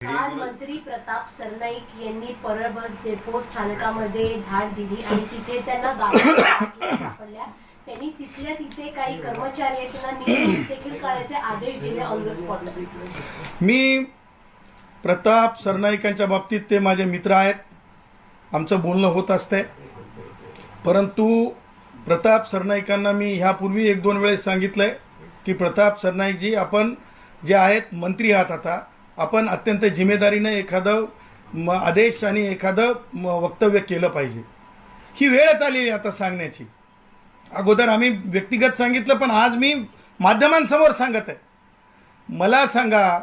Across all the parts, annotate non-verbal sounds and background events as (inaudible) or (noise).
आज मंत्री प्रताप सरनाईक यांनी परळ बस डेपो स्थानकामध्ये धाड दिली आणि तिथे त्यांना गाड्या सापडल्या. त्यांनी तिथल्या तिथे काही कर्मचारी देखील करण्याचे आदेश दिले ऑन द स्पॉट मी प्रताप सरनाईकांच्या बाबतीत ते माझे मित्र आहेत. आमचं बोलणं होत असतंय परंतु प्रताप सरनाईकांना मी ह्यापूर्वी एक दोन वेळेस सांगितलं आहे की प्रताप सरनाईकजी आपण जे आहेत मंत्री आहात आता. आपण अत्यंत जिम्मेदारीनं एखादं म आदेश आणि एखादं वक्तव्य केलं पाहिजे. ही वेळच आलेली आहे आता सांगण्याची. अगोदर आम्ही व्यक्तिगत सांगितलं पण आज मी माध्यमांसमोर सांगत आहे. मला सांगा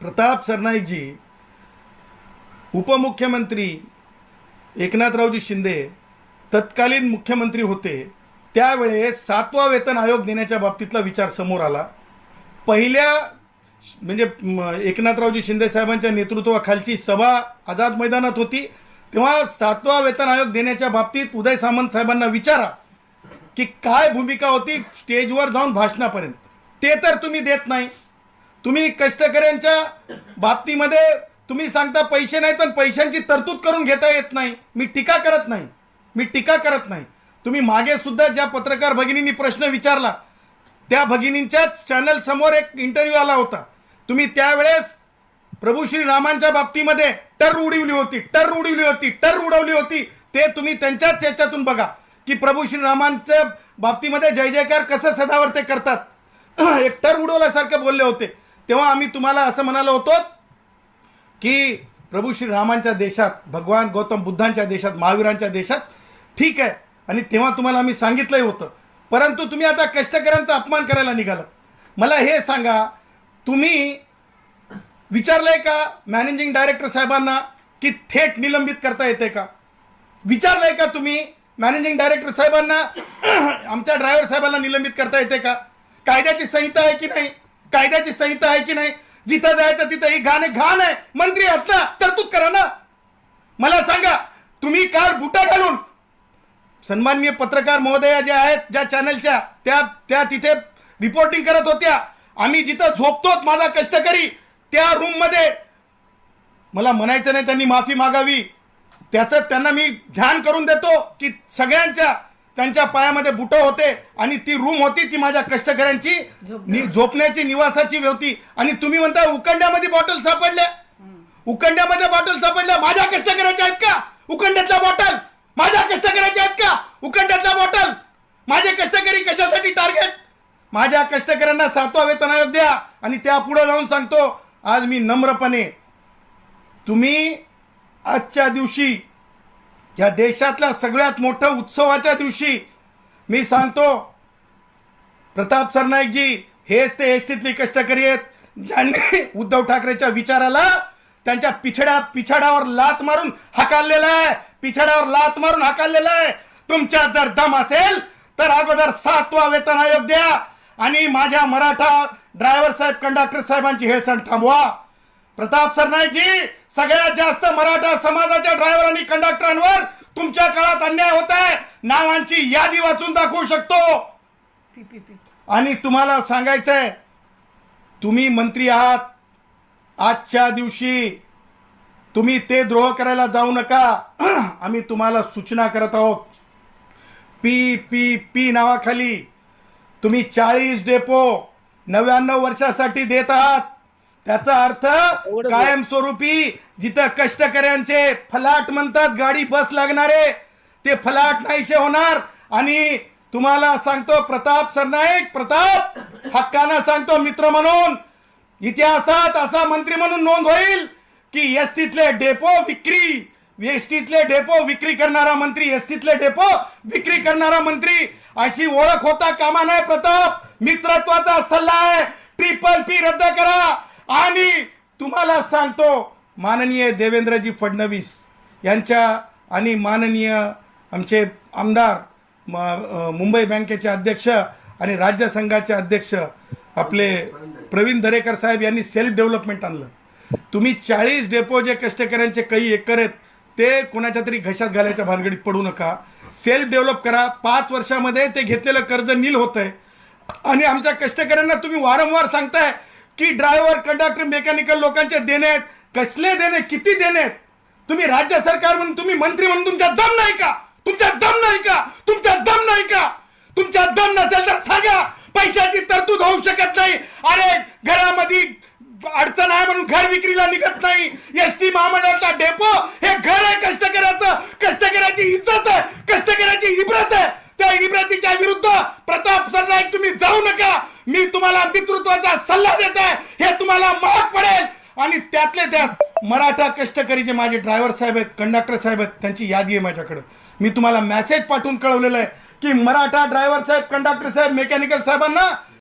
प्रताप सरनाईकजी उपमुख्यमंत्री एकनाथरावजी शिंदे तत्कालीन मुख्यमंत्री होते त्यावेळेस सातवा वेतन आयोग देण्याच्या बाबतीतला विचार समोर आला. पहिल्या म्हणजे एकनाथरावजी शिंदे साहेबांच्या नेतृत्वाखालची सभा आझाद मैदानात होती. तेव्हा सातवा वेतन आयोग देण्याच्या बाबतीत उदय सामंत साहेबांना विचारा की काय भूमिका होती स्टेजवर जाऊन भाषणापर्यंत. ते तर तुम्ही देत नाही. तुम्ही कष्टकऱ्यांच्या बाबतीमध्ये तुम्ही सांगता पैसे नाही पण पैशांची तरतूद करून घेता येत नाही. मी टीका करत नाही. मी टीका करत नाही. तुम्ही मागे सुद्धा ज्या पत्रकार भगिनींनी प्रश्न विचारला त्या भगिनींच्याच चॅनल समोर एक इंटरव्ह्यू आला होता. तुम्ही त्यावेळेस प्रभू श्री रामांच्या बाबतीमध्ये टर उडवली होती टर उडवली होती टर उडवली होती. ते तुम्ही त्यांच्याच याच्यातून बघा की प्रभू श्री रामांच्या बाबतीमध्ये जय जयकार कसं सदावर ते करतात. (clears throat) एक टर उडवल्यासारखे बोलले होते. तेव्हा आम्ही तुम्हाला असं म्हणालो होतो की प्रभू श्री रामांच्या देशात भगवान गौतम बुद्धांच्या देशात महावीरांच्या देशात ठीक आहे. आणि तेव्हा तुम्हाला आम्ही सांगितलंही होतं. परंतु तुम्ही आता कष्टकऱ्यांचा अपमान करायला निघालात. मला हे सांगा तुम्ही विचारलंय का मॅनेजिंग डायरेक्टर साहेबांना की थेट निलंबित करता येते का? विचारलंय का तुम्ही मॅनेजिंग डायरेक्टर साहेबांना (clears throat) आमच्या ड्रायव्हर साहेबांना निलंबित करता येते का? कायद्याची संहिता आहे की नाही? कायद्याची संहिता आहे की नाही? जिथं जायचं तिथं ही घाण आहे घाण आहे. मंत्री आहात ना तरतूद करा ना. मला सांगा तुम्ही काल बुटा घालून सन्माननीय पत्रकार महोदया ज्या आहेत ज्या चॅनलच्या त्या त्या तिथे रिपोर्टिंग करत होत्या. आम्ही जिथं झोपतोत माझा कष्टकरी त्या रूममध्ये मला म्हणायचं नाही त्यांनी माफी मागावी. त्याचं त्यांना मी ध्यान करून देतो की सगळ्यांच्या त्यांच्या पायामध्ये बुटं होते आणि ती रूम होती ती माझ्या कष्टकऱ्यांची नि- झोपण्याची निवासाची होती. आणि तुम्ही म्हणता उकंड्यामध्ये बॉटल सापडल्या. उकंड्यामध्ये बॉटल सापडल्या. माझ्या कष्टकऱ्याच्या आहेत का? उकंड्यातल्या बॉटल माझ्या कष्टकऱ्याच्या आहेत बॉटल माझे कष्टकरी कशासाठी टार्गेट माझ्या कष्टकऱ्यांना सातवा वेतन आयोग द्या आणि त्या पुढे जाऊन सांगतो आज मी नम्रपणे तुम्ही आजच्या दिवशी या देशातल्या सगळ्यात मोठं उत्सवाच्या दिवशी मी सांगतो प्रताप सरनाईकजी हेच ते एसटीतले कष्टकरी आहेत ज्यांनी (laughs) उद्धव ठाकरेच्या विचाराला त्यांच्या पिछड्या पिछाड्यावर लात मारून हाकाललेला आहे. पिछाड्यावर लात मारून हाकाललेला आहे. तुमच्यात जर दम असेल तर अगोदर सातवा वेतन आयोग द्या आणि माझ्या मराठा ड्रायव्हर साहेब कंडक्टर साहेबांची हेळसण थांबवा. प्रताप सरनाईकजी सगळ्यात जास्त मराठा समाजाच्या ड्रायव्हर आणि कंडक्टरांवर तुमच्या काळात अन्याय होत आहे नावांची यादी वाचून दाखवू शकतो. आणि तुम्हाला सांगायचंय तुम्ही मंत्री आहात आजच्या दिवशी तुम्ही ते द्रोह करायला जाऊ नका. (clears throat) आम्ही तुम्हाला सूचना करत आहोत. पी पी पी नावाखाली. तुम्ही चाळीस डेपो नव्याण्णव वर्षासाठी देत आहात. त्याचा अर्थ कायमस्वरूपी जिथं कष्टकऱ्यांचे फलाट म्हणतात गाडी बस लागणारे ते फलाट नाहीसे होणार. आणि तुम्हाला सांगतो प्रताप सरनाईक प्रताप हक्कानं सांगतो मित्र म्हणून इतिहासात असा मंत्री म्हणून नोंद होईल की एसटीतले डेपो विक्री एसटीतले डेपो विक्री करणारा मंत्री एसटीतले डेपो विक्री करणारा मंत्री. अशी ओळख होता कामा नाही प्रताप. मित्रत्वाचा सल्ला आहे. ट्रिपल पी रद्द करा. आणि तुम्हाला सांगतो माननीय देवेंद्रजी फडणवीस यांच्या आणि माननीय आमचे आमदार मुंबई बँकेचे अध्यक्ष आणि राज्य संघाचे अध्यक्ष आपले प्रवीण दरेकर साहेब यांनी सेल्फ डेव्हलपमेंट आणलं. तुम्ही चाळीस डेपो जे कष्टकऱ्यांचे काही एकर आहेत ते कोणाच्या तरी घशात घालायच्या भानगडीत पडू नका. सेल्फ डेव्हलप करा. पाच वर्षामध्ये ते घेतलेलं कर्ज नील होत आहे आणि आमच्या कष्टकऱ्यांना तुम्ही वारंवार सांगताय की ड्रायव्हर कंडक्टर मेकॅनिकल लोकांचे देणे आहेत. कसले देणे? किती देणे तुम्ही राज्य सरकार म्हणून तुम्ही मंत्री म्हणून तुमच्या दम नाही का? तुमच्या दम नाही का? तुमच्या दम नाही का? तुमच्या दम नसेल तर सांगा. पैशाची तरतूद होऊ शकत नाही. अरे घरामध्ये अडचण आहे म्हणून घर विक्रीला निघत नाही. एस टी महामंडळाचा डेपो हे घर आहे कष्टकऱ्याचं. कष्टकऱ्याची इज्जत आहे कष्टकऱ्याची इब्रत आहे. त्या इब्रतीच्या विरुद्ध प्रताप सरनाईक तुम्ही जाऊ नका. मी तुम्हाला मित्रत्वाचा सल्ला देत आहे. हे तुम्हाला महाग पडेल. आणि त्यातले त्यात मराठा कष्टकरी जे माझे ड्रायव्हर साहेब आहेत कंडक्टर साहेब आहेत त्यांची यादी आहे माझ्याकडं. मी तुम्हाला मेसेज पाठवून कळवलेलं आहे की मराठा ड्रायव्हर साहेब कंडक्टर साहेब मेकॅनिकल साहेबांना